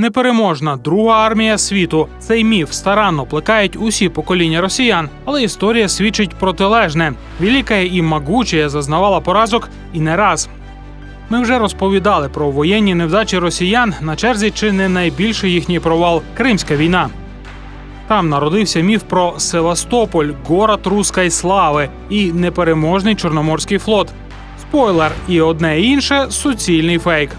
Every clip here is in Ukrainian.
Непереможна друга армія світу. Цей міф старанно плекають усі покоління росіян, але історія свідчить протилежне. Велика і могуча зазнавала поразок і не раз. Ми вже розповідали про воєнні невдачі росіян на черзі чи не найбільший їхній провал Кримська війна. Там народився міф про Севастополь, город руської слави і непереможний Чорноморський флот. Спойлер, і одне і інше суцільний фейк.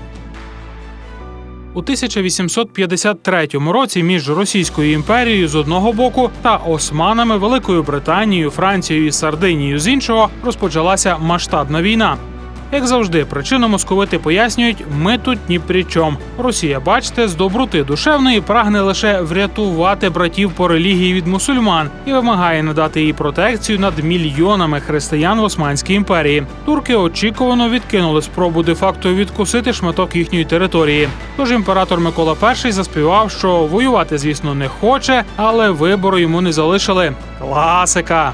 У 1853 році між Російською імперією з одного боку та Османами, Великою Британією, Францією і Сардинією з іншого розпочалася масштабна війна. Як завжди, причину московити пояснюють, ми тут ні при чому. Росія, бачите, з доброти душевної прагне лише врятувати братів по релігії від мусульман і вимагає надати їй протекцію над мільйонами християн в Османській імперії. Турки очікувано відкинули спробу де-факто відкусити шматок їхньої території. Тож імператор Микола І заспівав, що воювати, звісно, не хоче, але вибору йому не залишили. Класика.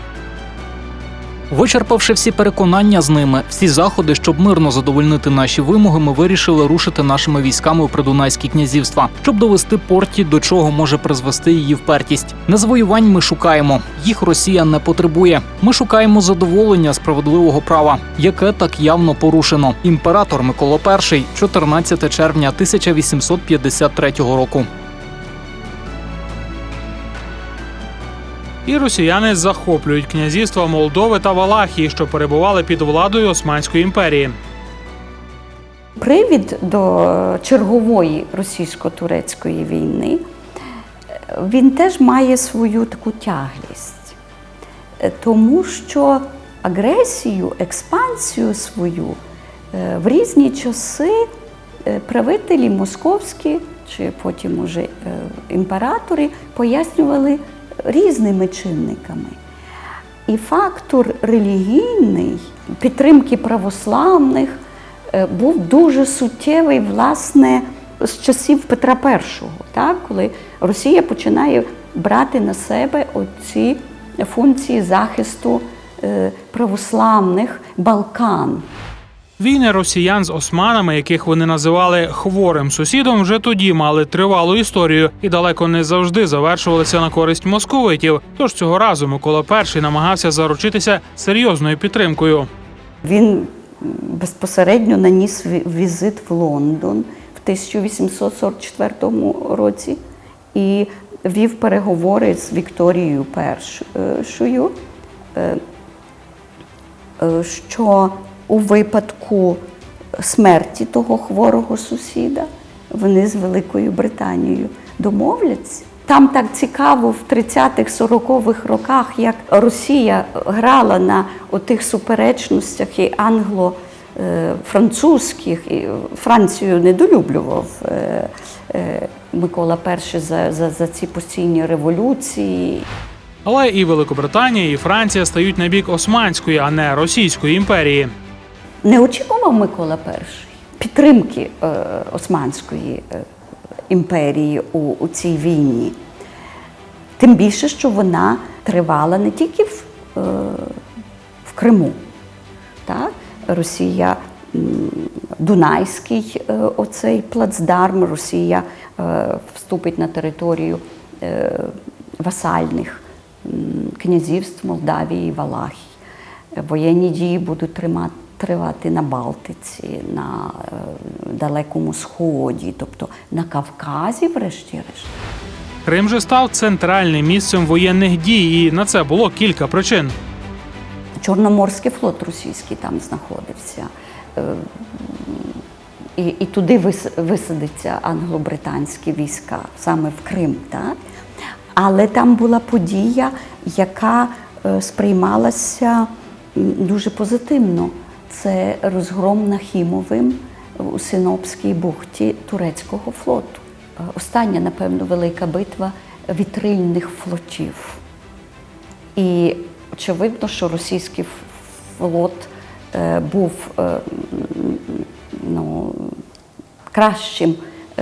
Вичерпавши всі переконання з ними, всі заходи, щоб мирно задовольнити наші вимоги, ми вирішили рушити нашими військами у Придунайські князівства, щоб довести порті, до чого може призвести її впертість. Не завоювань ми шукаємо. Їх Росія не потребує. Ми шукаємо задоволення справедливого права, яке так явно порушено. Імператор Микола І, 14 червня 1853 року. І росіяни захоплюють князівства Молдови та Валахії, що перебували під владою Османської імперії. Привід до чергової російсько-турецької війни е, він теж має свою таку тяглість, Е, тому що агресію, експансію свою е, в різні часи правителі московські чи потім уже імператори пояснювали різними чинниками. І фактор релігійний підтримки православних е, був дуже суттєвий, власне, з часів Петра І, так? коли Росія починає брати на себе оці функції захисту е, православних Балкан. Війни росіян з османами, яких вони називали хворим сусідом, вже тоді мали тривалу історію і далеко не завжди завершувалися на користь московитів. Тож цього разу Микола І намагався заручитися серйозною підтримкою. Він безпосередньо наніс візит в Лондон в 1844 році і вів переговори з Вікторією е, е, що у випадку смерті того хворого сусіда вони з Великою Британією домовляться. Там так цікаво в 30-х, 40-х роках, як Росія грала на отих суперечностях і англо-французьких, і Францію недолюблював е, е, Микола І за, за, за ці постійні революції. Але і Великобританія, і Франція стають на бік Османської, а не Російської імперії. Не очікував Микола І підтримки е, Османської е, імперії у, у цій війні. Тим більше, що вона тривала не тільки в, е, в Криму. Так? Росія Дунайський оцей плацдарм, Росія вступить на територію васальних князівств Молдавії і Валахії. Воєнні дії будуть тримати. Тривати на Балтиці, на е, Далекому Сході, тобто на Кавказі, врешті-решт. Крим же став центральним місцем воєнних дій, і на це було кілька причин. Чорноморський флот російський там знаходився. Е, І, і туди висадиться англо-британські війська, саме в Крим. Так? Але там була подія, яка е, сприймалася дуже позитивно. Це розгром Нахімовим у Синопській бухті турецького флоту. Е, Остання, напевно, велика битва вітрильних флотів. І очевидно, що російський флот е, був е, ну, кращим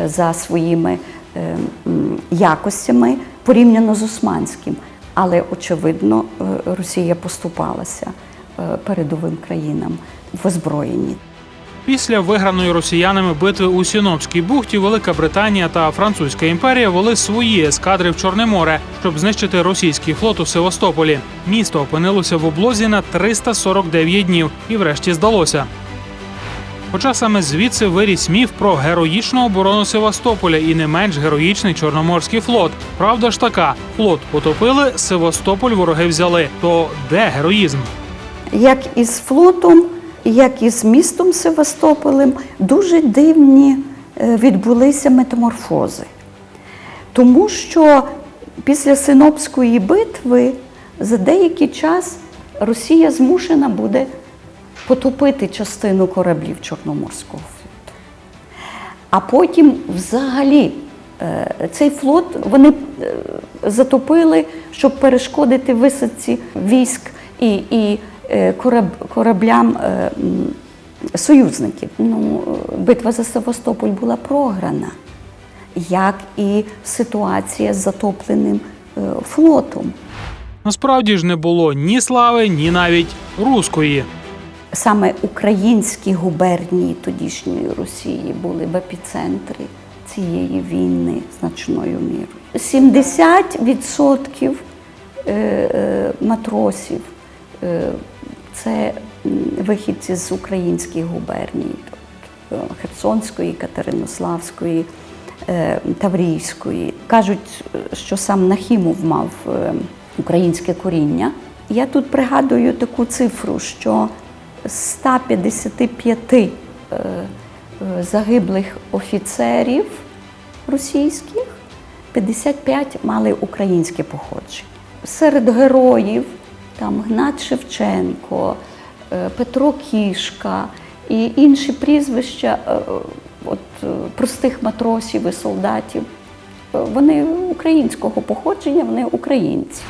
за своїми якостями порівняно з османським. Але, очевидно, Росія поступалася передовим країнам в озброєнні. Після виграної росіянами битви у Сінопській бухті Велика Британія та Французька імперія вели свої ескадри в Чорне море, щоб знищити російський флот у Севастополі. Місто опинилося в облозі на 349 днів і врешті здалося. Хоча саме звідси виріс міф про героїчну оборону Севастополя і не менш героїчний Чорноморський флот. Правда ж така, флот потопили, Севастополь вороги взяли. То де героїзм? як із флотом, як і з містом Севастополем, дуже дивні е, відбулися метаморфози. Тому що після Синопської битви за деякий час Росія змушена буде потопити частину кораблів Чорноморського флоту. А потім взагалі е, цей флот вони е, затопили, щоб перешкодити висадці військ і, і кораблям е, союзників. Ну, е, битва за Севастополь була програна, як і ситуація з затопленим е, флотом. Насправді ж не було ні слави, ні навіть руської. Саме українські губернії тодішньої Росії були в епіцентрі цієї війни значною мірою. 70% е, е, матросів е, це вихідці з українських губерній, тобто Херсонської, Катеринославської, е, Таврійської. Кажуть, що сам Нахімов мав е, українське коріння. Я тут пригадую таку цифру, що з 155 е, е, загиблих офіцерів російських 55 мали українське походження. Серед героїв там Гнат Шевченко, е, Петро Кішка і інші прізвища е, от, е, простих матросів і солдатів. Вони українського походження, вони українці.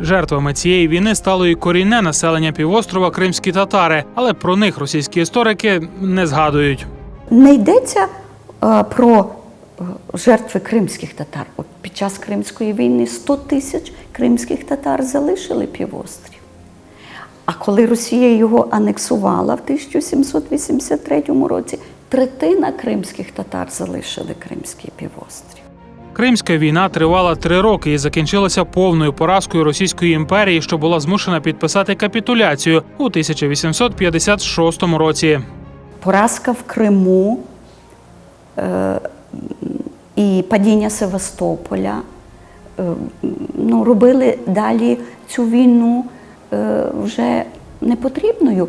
Жертвами цієї війни стало і корінне населення півострова кримські татари, але про них російські історики не згадують. Не йдеться про жертви кримських татар. Під час Кримської війни 100 тисяч кримських татар залишили півострів. А коли Росія його анексувала в 1783 році, третина кримських татар залишили Кримський півострів. Кримська війна тривала три роки і закінчилася повною поразкою Російської імперії, що була змушена підписати капітуляцію у 1856 році. Поразка в Криму е, і падіння Севастополя е, ну, робили далі цю війну е, вже непотрібною.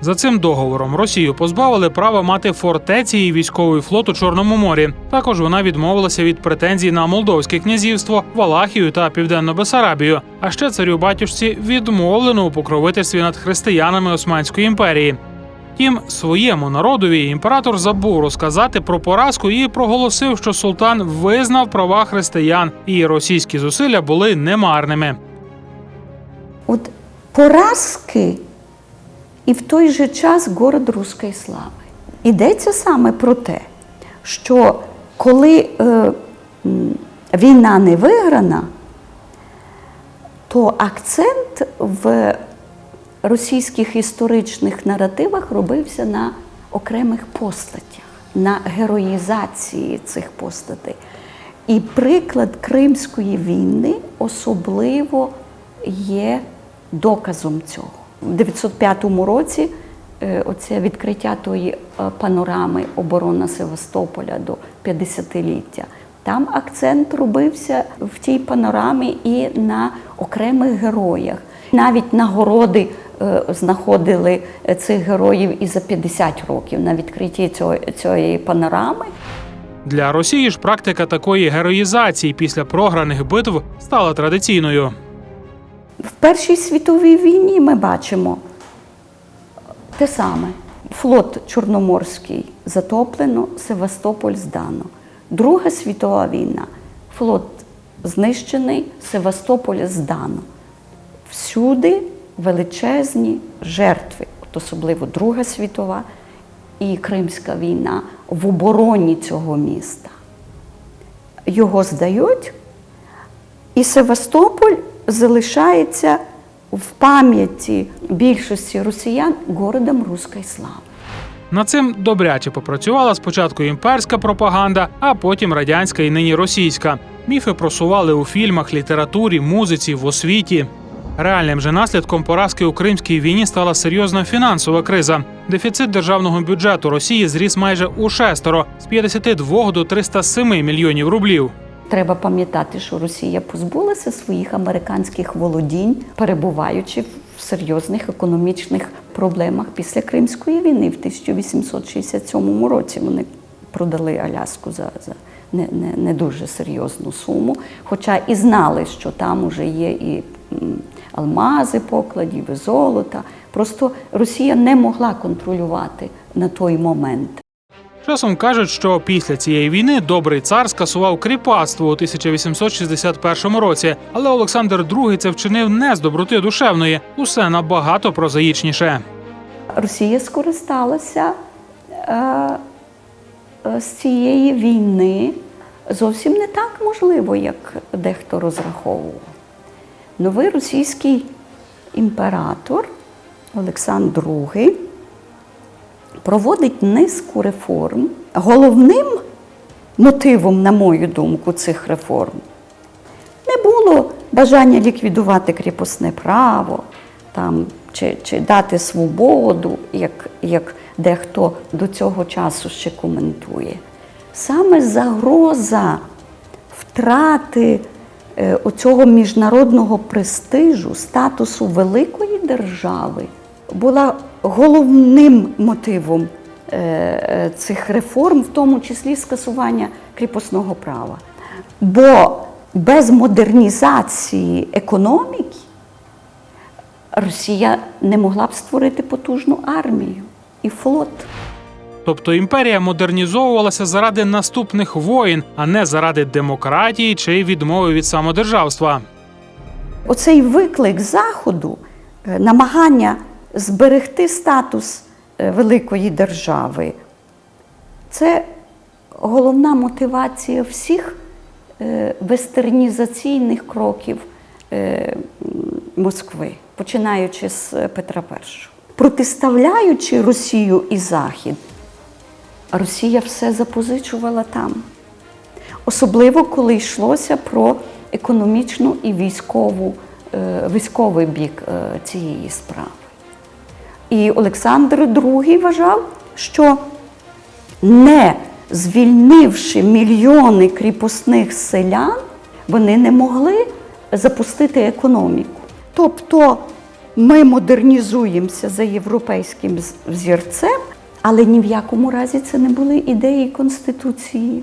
За цим договором Росію позбавили права мати фортеці і військовий флот у Чорному морі. Також вона відмовилася від претензій на Молдовське князівство, Валахію та Південну Бесарабію. А ще царю батюшці відмовлено у покровительстві над християнами Османської імперії. Втім, своєму народові імператор забув розказати про поразку і проголосив, що султан визнав права християн, і російські зусилля були немарними. От поразки і в той же час город руської слави. Йдеться саме про те, що коли е, війна не виграна, то акцент в російських історичних наративах робився на окремих постатях, на героїзації цих постатей. І приклад Кримської війни особливо є доказом цього. У 905 році е, оце відкриття тої е, панорами оборона Севастополя до 50-ліття. Там акцент робився в тій панорамі і на окремих героях. Навіть нагороди знаходили е, цих героїв і за 50 років на відкритті цього, цієї панорами. Для Росії ж практика такої героїзації після програних битв стала традиційною. В Першій світовій війні ми бачимо те саме. Флот Чорноморський затоплено, Севастополь здано. Друга світова війна. Флот знищений, Севастополь здано. Всюди величезні жертви, от особливо Друга світова і Кримська війна в обороні цього міста. Його здають, і Севастополь залишається в пам'яті більшості росіян городом руської слави. Над цим добряче попрацювала спочатку імперська пропаганда, а потім радянська і нині російська. Міфи просували у фільмах, літературі, музиці, в освіті. Реальним же наслідком поразки у Кримській війні стала серйозна фінансова криза. Дефіцит державного бюджету Росії зріс майже у шестеро з 52 до 307 мільйонів рублів. Треба пам'ятати, що Росія позбулася своїх американських володінь, перебуваючи в серйозних економічних проблемах після Кримської війни в 1867 році. Вони продали Аляску за, за не, не, не дуже серйозну суму, хоча і знали, що там уже є і алмази покладів, золота. Просто Росія не могла контролювати на той момент. Часом кажуть, що після цієї війни добрий цар скасував кріпацтво у 1861 році, але Олександр II це вчинив не з доброти душевної, усе набагато прозаїчніше. Росія скористалася е, е, з цієї війни зовсім не так можливо, як дехто розраховував. Новий російський імператор Олександр II проводить низку реформ. Головним мотивом, на мою думку, цих реформ не було бажання ліквідувати кріпосне право там, чи, чи дати свободу, як, як дехто до цього часу ще коментує. Саме загроза втрати оцього міжнародного престижу, статусу великої держави була головним мотивом е, е, цих реформ, в тому числі скасування кріпосного права. Бо без модернізації економіки Росія не могла б створити потужну армію і флот. Тобто імперія модернізовувалася заради наступних воїн, а не заради демократії чи відмови від самодержавства. Оцей виклик Заходу, е, намагання зберегти статус е, великої держави, це головна мотивація всіх е, вестернізаційних кроків Москви, починаючи з Петра І. Протиставляючи Росію і Захід, Росія все запозичувала там. Особливо, коли йшлося про економічну і військову, е, військовий бік е, цієї справи. І Олександр II вважав, що не звільнивши мільйони кріпосних селян, вони не могли запустити економіку. Тобто ми модернізуємося за європейським взірцем, але ні в якому разі це не були ідеї Конституції,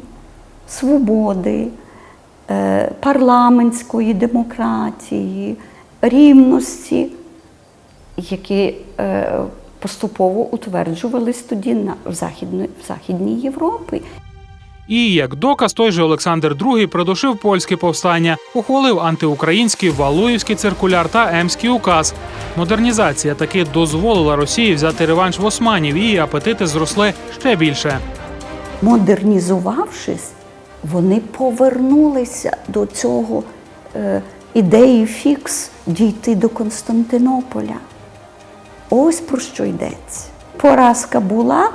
свободи, е, парламентської демократії, рівності, які е, поступово утверджувались тоді в Західній Європі. І як доказ, той же Олександр II придушив польське повстання, ухвалив антиукраїнський Валуївський циркуляр та Емський указ. Модернізація таки дозволила Росії взяти реванш в османів, і її апетити зросли ще більше. Модернізувавшись, вони повернулися до цього е, ідеї фікс дійти до Константинополя. Ось про що йдеться. Поразка була,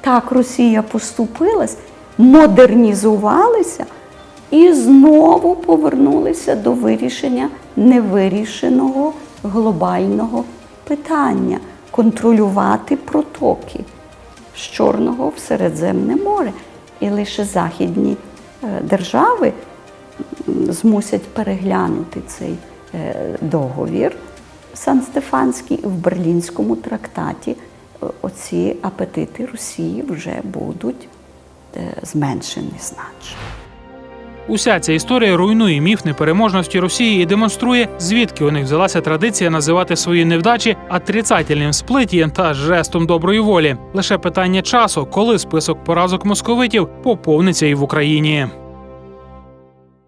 так Росія поступилась, модернізувалися і знову повернулися до вирішення невирішеного глобального питання контролювати протоки з Чорного в Середземне море. І лише західні е, держави змусять переглянути цей е, договір Сан-Стефанський в Берлінському трактаті. е, Оці апетити Росії вже будуть зменшені значно. Уся ця історія руйнує міф непереможності Росії і демонструє, звідки у них взялася традиція називати свої невдачі отрицательним сплиттям та жестом доброї волі. Лише питання часу, коли список поразок московитів поповниться і в Україні.